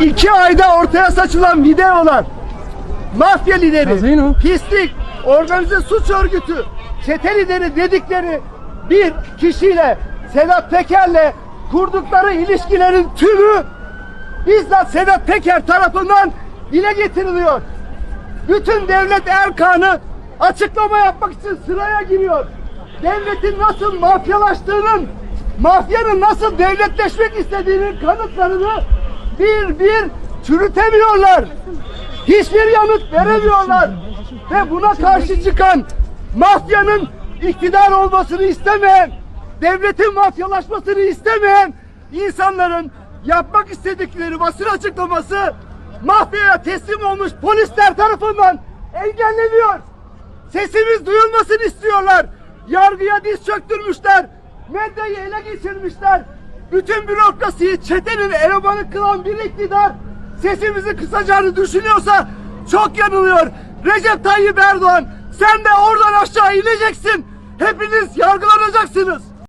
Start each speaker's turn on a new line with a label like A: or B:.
A: iki ayda ortaya saçılan videolar, mafya lideri, pislik, organize suç örgütü, çete lideri dedikleri bir kişiyle Sedat Peker'le kurdukları ilişkilerin tümü bizzat Sedat Peker tarafından dile getiriliyor. Bütün devlet erkanı açıklama yapmak için sıraya giriyor. Devletin nasıl mafyalaştığının, mafyanın nasıl devletleşmek istediğinin kanıtlarını bir bir çürütemiyorlar. Hiçbir yanıt veremiyorlar. Ve buna karşı çıkan mafyanın iktidar olmasını istemeyen, devletin mafyalaşmasını istemeyen insanların yapmak istedikleri basın açıklaması mafyaya teslim olmuş polisler tarafından engelleniyor. Sesimiz duyulmasını istiyorlar. Yargıya diz çöktürmüşler. Medyayı ele geçirmişler. Bütün bürokrasiyi çetenin elemanı kılan bir iktidar sesimizi kısacağını düşünüyorsa çok yanılıyor. Recep Tayyip Erdoğan sen de oradan aşağı ineceksin. Hepiniz yargılanacaksınız.